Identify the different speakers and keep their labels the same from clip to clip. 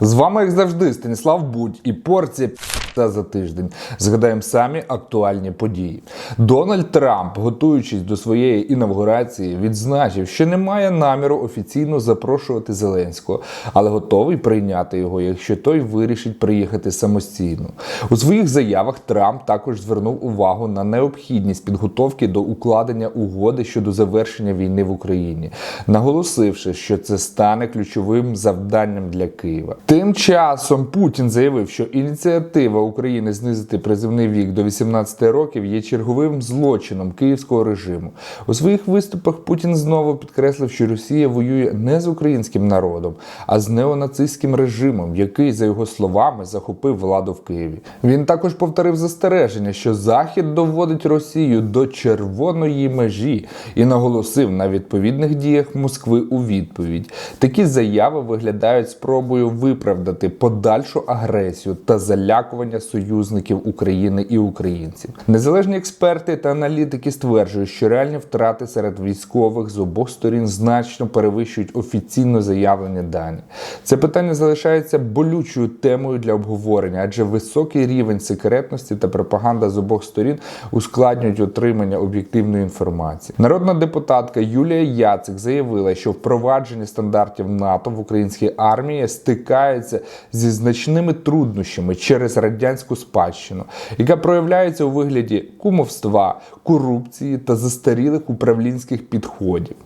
Speaker 1: З вами, як завжди, Станіслав Будь і порція та за тиждень. Згадаємо самі актуальні події. Дональд Трамп, готуючись до своєї інавгурації, відзначив, що не має наміру офіційно запрошувати Зеленського, але готовий прийняти його, якщо той вирішить приїхати самостійно. У своїх заявах Трамп також звернув увагу на необхідність підготовки до укладення угоди щодо завершення війни в Україні, наголосивши, що це стане ключовим завданням для Києва. Тим часом Путін заявив, що ініціатива України знизити призивний вік до 18 років є черговим злочином київського режиму. У своїх виступах Путін знову підкреслив, що Росія воює не з українським народом, а з неонацистським режимом, який, за його словами, захопив владу в Києві. Він також повторив застереження, що Захід доводить Росію до червоної межі і наголосив на відповідних діях Москви у відповідь. Такі заяви виглядають спробою виправдати подальшу агресію та залякування союзників України і українців. Незалежні експерти та аналітики стверджують, що реальні втрати серед військових з обох сторін значно перевищують офіційно заявлені дані. Це питання залишається болючою темою для обговорення, адже високий рівень секретності та пропаганда з обох сторін ускладнюють отримання об'єктивної інформації. Народна депутатка Юлія Яцик заявила, що впровадження стандартів НАТО в українській армії стикається зі значними труднощами через радянську спадщину, яка проявляється у вигляді кумовства, корупції та застарілих управлінських підходів.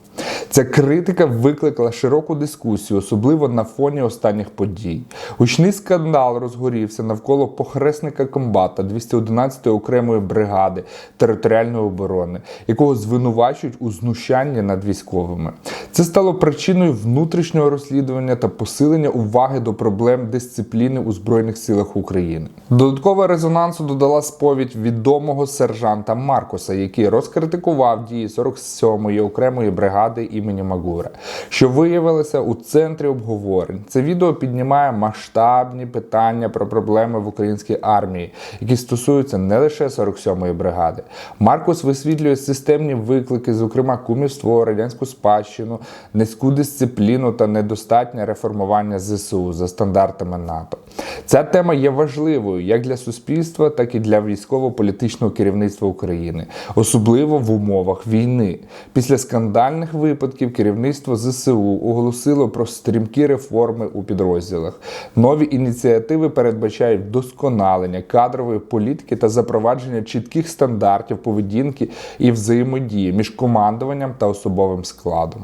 Speaker 1: Ця критика викликала широку дискусію, особливо на фоні останніх подій. Гучний скандал розгорівся навколо похресника комбата 211-ї окремої бригади територіальної оборони, якого звинувачують у знущанні над військовими. Це стало причиною внутрішнього розслідування та посилення уваги до проблем дисципліни у Збройних силах України. Додатково резонансу додала сповідь відомого сержанта Маркоса, який розкритикував дії 47-ї окремої бригади імені Магура, що виявилося у центрі обговорень. Це відео піднімає масштабні питання про проблеми в українській армії, які стосуються не лише 47-ї бригади. Маркус висвітлює системні виклики, зокрема кумівство, радянську спадщину, низьку дисципліну та недостатнє реформування ЗСУ за стандартами НАТО. Ця тема є важливою як для суспільства, так і для військово-політичного керівництва України, особливо в умовах війни. Після скандальних випадків керівництво ЗСУ оголосило про стрімкі реформи у підрозділах. Нові ініціативи передбачають вдосконалення кадрової політики та запровадження чітких стандартів поведінки і взаємодії між командуванням та особовим складом.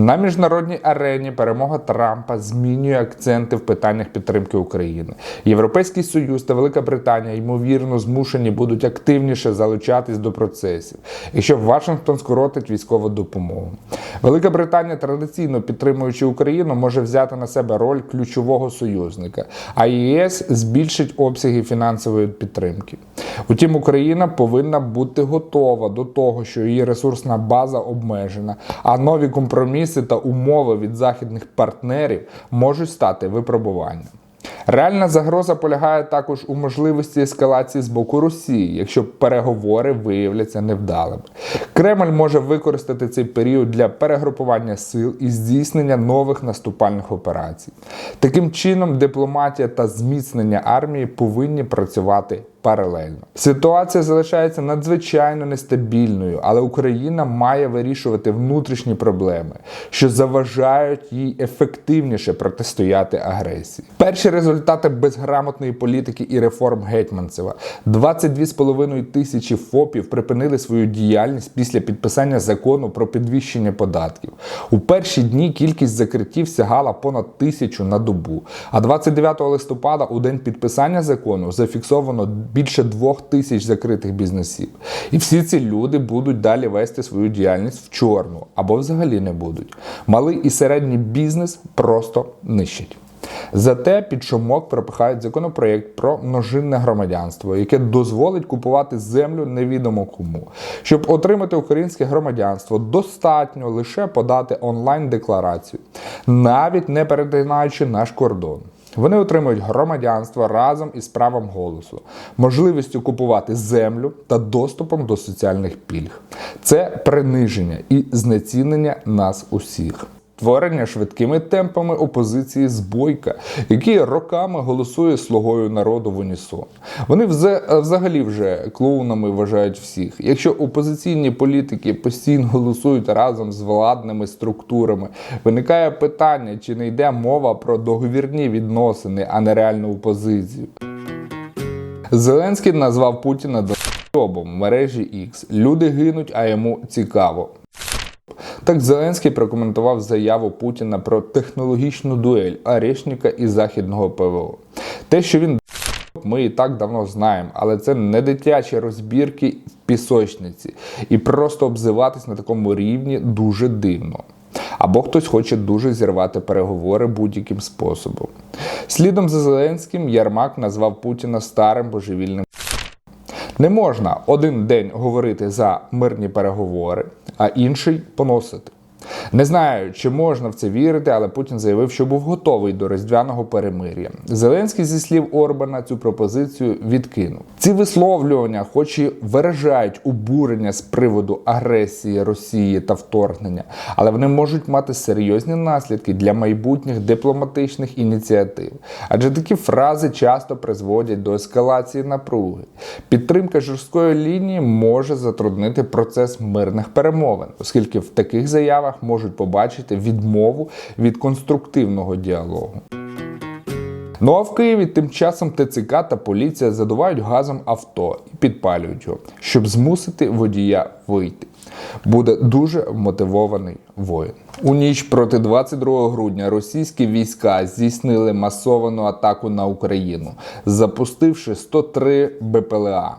Speaker 1: На міжнародній арені перемога Трампа змінює акценти в питаннях підтримки України. Європейський Союз та Велика Британія ймовірно змушені будуть активніше залучатись до процесів, якщо Вашингтон скоротить військову допомогу. Велика Британія, традиційно підтримуючи Україну, може взяти на себе роль ключового союзника, а ЄС збільшить обсяги фінансової підтримки. Утім, Україна повинна бути готова до того, що її ресурсна база обмежена, а нові компроміси та умови від західних партнерів можуть стати випробуванням. Реальна загроза полягає також у можливості ескалації з боку Росії, якщо переговори виявляться невдалими. Кремль може використати цей період для перегрупування сил і здійснення нових наступальних операцій. Таким чином, дипломатія та зміцнення армії повинні працювати паралельно. Ситуація залишається надзвичайно нестабільною, але Україна має вирішувати внутрішні проблеми, що заважають їй ефективніше протистояти агресії. Перші результати безграмотної політики і реформ Гетьманцева: 22,5 тисячі ФОПів припинили свою діяльність після підписання закону про підвищення податків. У перші дні кількість закриттів сягала понад тисячу на добу. А 29 листопада, у день підписання закону, зафіксовано більше двох тисяч закритих бізнесів. І всі ці люди будуть далі вести свою діяльність в чорну або взагалі не будуть. Малий і середній бізнес просто нищить. Зате під шумок пропихають законопроєкт про множинне громадянство, яке дозволить купувати землю невідомо кому. Щоб отримати українське громадянство, достатньо лише подати онлайн-декларацію, навіть не перетинаючи наш кордон. Вони отримують громадянство разом із правом голосу, можливістю купувати землю та доступом до соціальних пільг. Це приниження і знецінення нас усіх. Створення швидкими темпами опозиції з Бойка, який роками голосує слугою народу в унісон. Вони взе- взагалі вже клоунами вважають всіх. Якщо опозиційні політики постійно голосують разом з владними структурами, виникає питання, чи не йде мова про договірні відносини, а не реальну опозицію. Зеленський назвав Путіна в мережі X. Люди гинуть, а йому цікаво. Так Зеленський прокоментував заяву Путіна про технологічну дуель Арешника і західного ПВО. Те, що він ми і так давно знаємо, але це не дитячі розбірки в пісочниці, і просто обзиватись на такому рівні дуже дивно. Або хтось хоче дуже зірвати переговори будь-яким способом. Слідом за Зеленським Ярмак назвав Путіна старим божевільним. Не можна один день говорити за мирні переговори, а інший поносити. Не знаю, чи можна в це вірити, але Путін заявив, що був готовий до різдвяного перемир'я. Зеленський, зі слів Орбана, цю пропозицію відкинув. Ці висловлювання, хоч і виражають обурення з приводу агресії Росії та вторгнення, але вони можуть мати серйозні наслідки для майбутніх дипломатичних ініціатив. Адже такі фрази часто призводять до ескалації напруги. Підтримка жорсткої лінії може затруднити процес мирних перемовин, оскільки в таких заявах можуть побачити відмову від конструктивного діалогу. Ну а в Києві тим часом ТЦК та поліція задувають газом авто і підпалюють його, щоб змусити водія вийти. Буде дуже мотивований воїн. У ніч проти 22 грудня російські війська здійснили масовану атаку на Україну, запустивши 103 БПЛА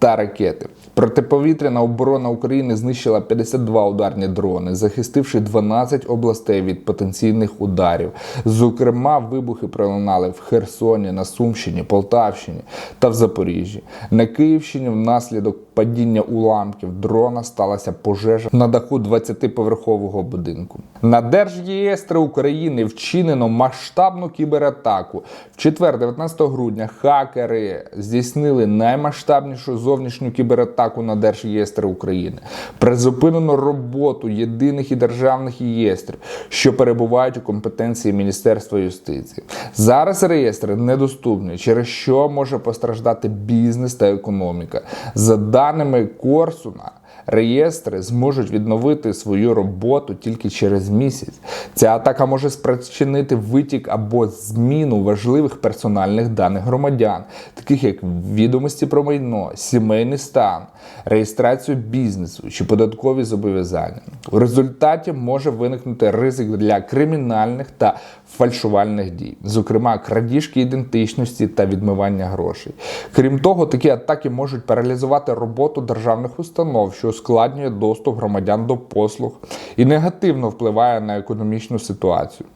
Speaker 1: та ракети. Протиповітряна оборона України знищила 52 ударні дрони, захистивши 12 областей від потенційних ударів. Зокрема, вибухи пролунали в Херсоні, на Сумщині, Полтавщині та в Запоріжжі. На Київщині внаслідок падіння уламків дрона сталася пожежа на даху 20-поверхового будинку. На Держреєстри України вчинено масштабну кібератаку. В четвер, 19 грудня, хакери здійснили наймасштабнішу зовнішню кібератаку на Держреєстри України. Призупинено роботу єдиних і державних реєстрів, що перебувають у компетенції Міністерства юстиції. Зараз реєстри недоступні, через що може постраждати бізнес та економіка. За даними Корсуна. Реєстри зможуть відновити свою роботу тільки через місяць. Ця атака може спричинити витік або зміну важливих персональних даних громадян, таких як відомості про майно, сімейний стан, реєстрацію бізнесу чи податкові зобов'язання. У результаті може виникнути ризик для кримінальних та фальшувальних дій, зокрема крадіжки ідентичності та відмивання грошей. Крім того, такі атаки можуть паралізувати роботу державних установ, що ускладнює доступ громадян до послуг і негативно впливає на економічну ситуацію.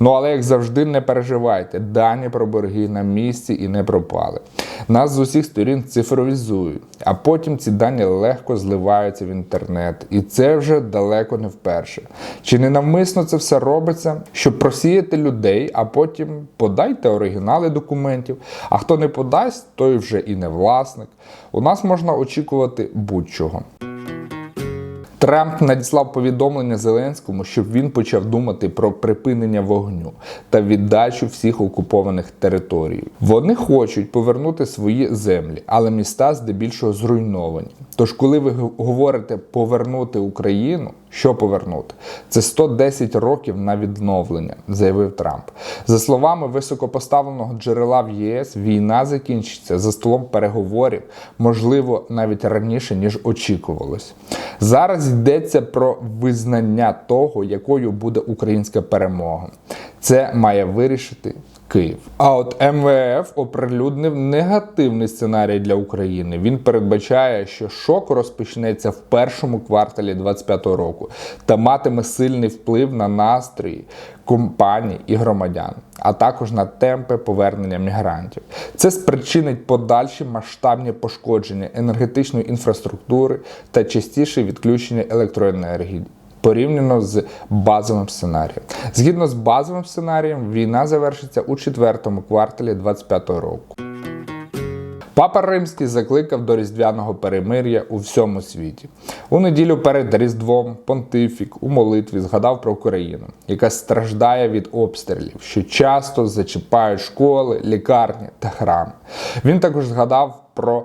Speaker 1: Ну але як завжди, не переживайте, дані про борги на місці і не пропали. Нас з усіх сторін цифровізують, а потім ці дані легко зливаються в інтернет, і це вже далеко не вперше. Чи не навмисно це все робиться, щоб просіяти людей, а потім подайте оригінали документів. А хто не подасть, той вже і не власник. У нас можна очікувати будь-чого. Трамп надіслав повідомлення Зеленському, щоб він почав думати про припинення вогню та віддачу всіх окупованих територій. Вони хочуть повернути свої землі, але міста здебільшого зруйновані. Тож, коли ви говорите повернути Україну, що повернути? Це 110 років на відновлення, заявив Трамп. За словами високопоставленого джерела в ЄС, війна закінчиться за столом переговорів, можливо, навіть раніше ніж очікувалось. Зараз йдеться про визнання того, якою буде українська перемога. Це має вирішити Київ. А от МВФ оприлюднив негативний сценарій для України. Він передбачає, що шок розпочнеться в першому кварталі 2025 року та матиме сильний вплив на настрої компаній і громадян, а також на темпи повернення мігрантів. Це спричинить подальші масштабні пошкодження енергетичної інфраструктури та частіше відключення електроенергії порівняно з базовим сценарієм. Згідно з базовим сценарієм, війна завершиться у четвертому кварталі 2025 року. Папа Римський закликав до різдвяного перемир'я у всьому світі. У неділю перед Різдвом понтифік у молитві згадав про Україну, яка страждає від обстрілів, що часто зачіпають школи, лікарні та храми. Він також згадав про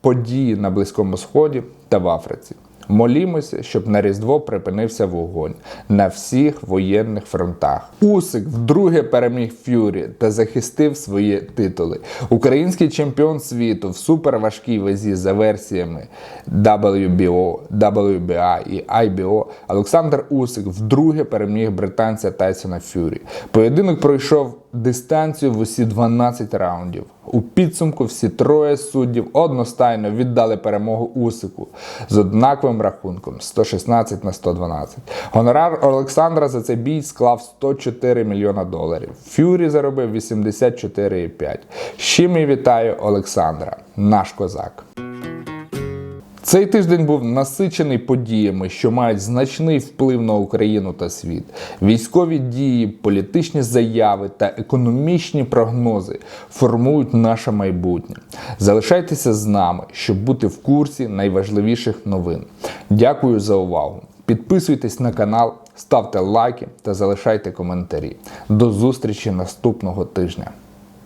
Speaker 1: події на Близькому Сході та в Африці. Молімося, щоб на Різдво припинився вогонь на всіх воєнних фронтах. Усик вдруге переміг Ф'юрі та захистив свої титули. Український чемпіон світу в суперважкій вазі за версіями WBO, WBA і IBO Олександр Усик вдруге переміг британця Тайсона Ф'юрі. Поєдинок пройшов дистанцію в усі 12 раундів. У підсумку всі троє суддів одностайно віддали перемогу Усику з однаковим рахунком 116 на 112. Гонорар Олександра за цей бій склав 104 мільйона доларів. Фюрі заробив 84,5. З чим і вітаю Олександра, наш козак. Цей тиждень був насичений подіями, що мають значний вплив на Україну та світ. Військові дії, політичні заяви та економічні прогнози формують наше майбутнє. Залишайтеся з нами, щоб бути в курсі найважливіших новин. Дякую за увагу. Підписуйтесь на канал, ставте лайки та залишайте коментарі. До зустрічі наступного тижня.